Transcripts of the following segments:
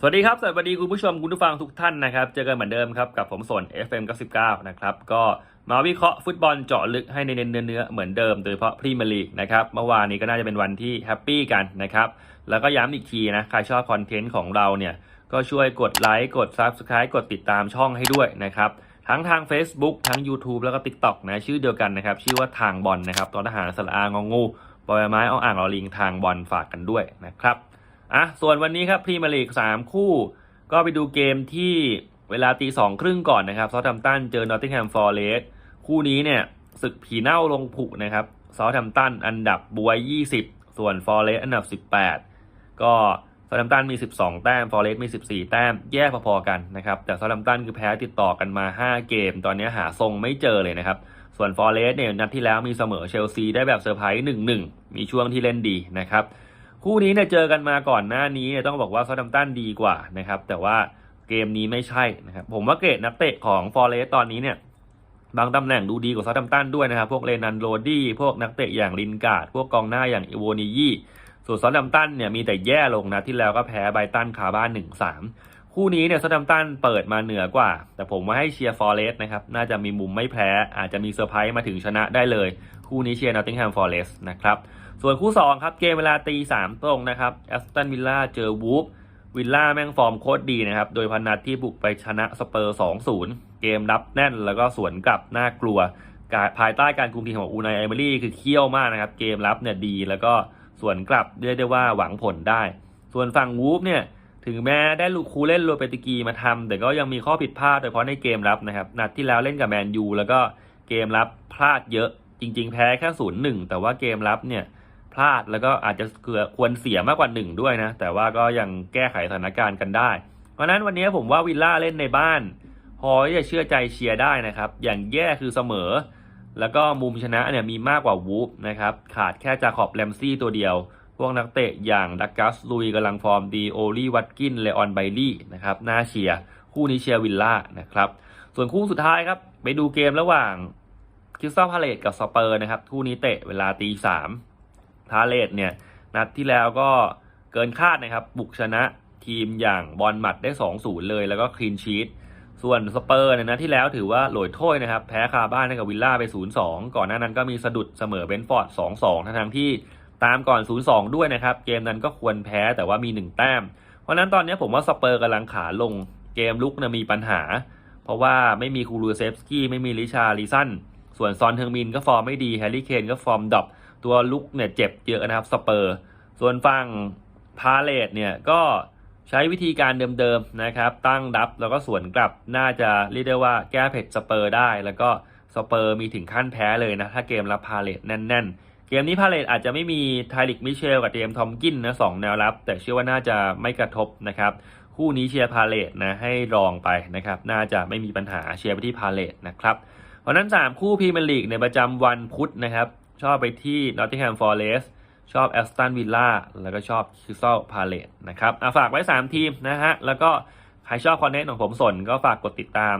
สวัสดีครับ สวัสดีคุณผู้ชมคุณผู้ฟังทุกท่านนะครับ เจอกันเหมือนเดิมครับกับผมสน FM 99นะครับ ก็มาวิเคราะห์ฟุตบอลเจาะลึกให้ในเนื้อเนื้อเหมือนเดิมโดยเฉพาะพรีเมียร์ลีกนะครับ เมื่อวานนี้ก็น่าจะเป็นวันที่แฮปปี้กันนะครับ แล้วก็ย้ำอีกทีนะ ใครชอบคอนเทนต์ของเราเนี่ย ก็ช่วยกดไลค์กด Subscribe กดติดตามช่องให้ด้วยนะครับทั้งทาง Facebook ทั้ง YouTube แล้วก็ TikTok นะชื่อเดียวกันนะครับ ชื่อว่าทางบอลนะครับตอนทหารสระอางงูบอยไม้เอาอ่างลอลิงทางบอลฝากกันด้วยนะครับ อะส่วนวันนี้ครับพรีเมียร์ลีกสามคู่ ก็ไปดูเกมที่เวลาตีสองครึ่งก่อนนะครับซอ t แ a มตันเจอนอตติงแฮมฟอร์เรสคู่นี้เนี่ยศึกผีเน่าลงผุนะครับซอ t แ a มตันอันดับบวย 20 ส่วนฟอร์เรสอันดับ 18 ก็ซอ t แ a มตันมี 12 แต้มฟอร์เรสมี 14 แต้มแยกพอๆกันนะครับแต่ซอ t แ a มตันคือแพ้ติดต่อกันมา 5 เกม ตอนนี้หาทรงไม่เจอเลยนะครับส่วนฟอร์เรสเนี่ยนัดที่แล้วมีเสมอเชลซีได้แบบเซอร์ไพรส์1-1 มีช่วงที่เล่นดีนะครับ คู่นี้เนี่ยเจอกันมาก่อนหน้านี้เนี่ยต้องบอกว่าซอดัมตันดีกว่านะครับ แต่ว่าเกมนี้ไม่ใช่นะครับ ผมว่าเกรดนักเตะของฟอร์เรสตอนนี้เนี่ย บางตำแหน่งดูดีกว่าซอดัมตันด้วยนะครับ พวกเลนันโรดี้พวกนักเตะอย่างลินการ์ดพวกกองหน้าอย่างอีโวนิยี่ส่วนซอดัมตันเนี่ยมีแต่แย่ลงนะที่แล้วก็แพ้ไบตันคาบ้านหนึ่งสามคู่นี้เนี่ยซอดัมตันเปิดมาเหนือกว่า แต่ผมว่าให้เชียร์ฟอร์เรสนะครับน่าจะมีมุมไม่แพ้ อาจจะมีเซอร์ไพรส์มาถึงชนะได้เลย คู่นี้เชียร์นอตติงแฮมฟอร์เรสนะครับส่วนคู่ 2 ครับ เกมเวลาตีสามตรงนะครับแอสตันวิลล่าเจอวูฟวิลล่าแม่งฟอร์มโคตรดีนะครับ โดยพนัดที่บุกไปชนะสเปอร์ 2-0 เกมรับแน่นแล้วก็สวนกลับน่ากลัว ภายใต้การคุมทีมของอูนายไอเมรี่คือเคี่ยวมากนะครับ เกมรับเนี่ยดีแล้วก็สวนกลับเรียกได้ว่าหวังผลได้ ส่วนฝั่งวูฟเนี่ยถึงแม้ได้ลูกคูเล่นโรเปติกีมาทำแต่ก็ยังมีข้อผิดพลาดโดยเฉพาะในเกมรับนะครับ นัดที่แล้วเล่นกับแมนยูแล้วก็เกมรับพลาดเยอะ จริง ๆ แพ้แค่ศูนย์หนึ่งแต่ว่าเกมรับเนี่ยพลาดแล้วก็อาจจะเกือควรเสียมากกว่าหนึ่งด้วยนะ แต่ว่าก็ยังแก้ไขสถานการณ์กันได้ เพราะนั้นวันนี้ผมว่าวิลล่าเล่นในบ้าน พอที่จะเชื่อใจเชียร์ได้นะครับ อย่างแย่คือเสมอ แล้วก็มุมชนะเนี่ยมีมากกว่าวูฟนะครับขาดแค่จาขอบแรมซี่ตัวเดียว พวกนักเตะอย่างดักกัสลุยกำลังฟอร์มดีโอลีวัตกินเลออนไบลี่นะครับน่าเชียร์คู่นี้เชียร์วิลล่านะครับส่วนคู่สุดท้ายครับไปดูเกมระหว่าง คริสตัลพาเลตกับสเปอร์นะครับคู่นี้เตะเวลาตีสามพาเลตเนี่ยนัดที่แล้วก็เกินคาดนะครับ บุกชนะทีมอย่างบอลหมัดได้ 2-0 เลย แล้วก็คลีนชีตส่วนสเปอร์เนี่ยนะที่แล้วถือว่าหลอยถ้วยนะครับ แพ้คาบ้านให้กับวิลล่าไป 0-2 ก่อนหน้านั้นก็มีสะดุดเสมอเบนฟอร์ด 2-2 ทั้งๆที่ตามก่อน 0-2 ด้วยนะครับ เกมนั้นก็ควรแพ้แต่ว่ามี 1 แต้ม เพราะนั้นตอนนี้ผมว่าสเปอร์กำลังขาลงเกมลุกเนี่ยมีปัญหา เพราะว่าไม่มีคูรูเซฟสกี้ไม่มีลิชาลิซัน ส่วนซอนเทอร์มินก็ฟอร์มไม่ดีแฮร์รี่เคนก็ฟอร์มดรอปตัวลุกเนี่ยเจ็บเยอะนะครับสเปอร์ ส่วนฝั่งพาเลตเนี่ยก็ใช้วิธีการเดิมๆนะครับ ตั้งรับแล้วก็สวนกลับน่าจะเรียกได้ว่าแก้เผ็ดสเปอร์ได้ แล้วก็สเปอร์มีถึงขั้นแพ้เลยนะ ถ้าเกมรับพาเลตแน่น ๆ เกมนี้พาเลตอาจจะไม่มีไทลิกมิเชลกับเจมทอมกินนะสองแนวรับ แต่เชื่อว่าน่าจะไม่กระทบนะครับ คู่นี้เชียร์พาเลตนะให้รองไปนะครับ น่าจะไม่มีปัญหาเชียร์ไปที่พาเลตนะครับ ราะนั้น 3 คู่พรีเมียร์ลีกในประจำวันพุธนะครับ ชอบไปที่ Nottingham Forest ชอบ Aston Villa แล้วก็ชอบ Crystal Palace นะครับอะฝากไว้ 3 ทีมนะฮะ แล้วก็ใครชอบคอนเทนต์ของผมสนก็ฝากกดติดตาม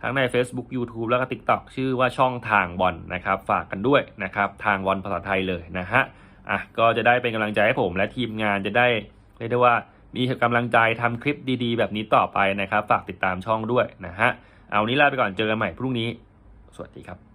ทั้งใน Facebook YouTube แล้วก็ TikTok ชื่อว่าช่องทางบอลนะครับ ฝากกันด้วยนะครับ ทางบอลภาษาไทยเลยนะฮะอะก็จะได้เป็นกำลังใจให้ผม และทีมงานจะได้เรียกได้ว่ามีกำลังใจทำคลิปดีๆ แบบนี้ต่อไปนะครับ ฝากติดตามช่องด้วยนะฮะเอานี้ลาไปก่อนเจอกันใหม่พรุ่งนี้ สวัสดีครับ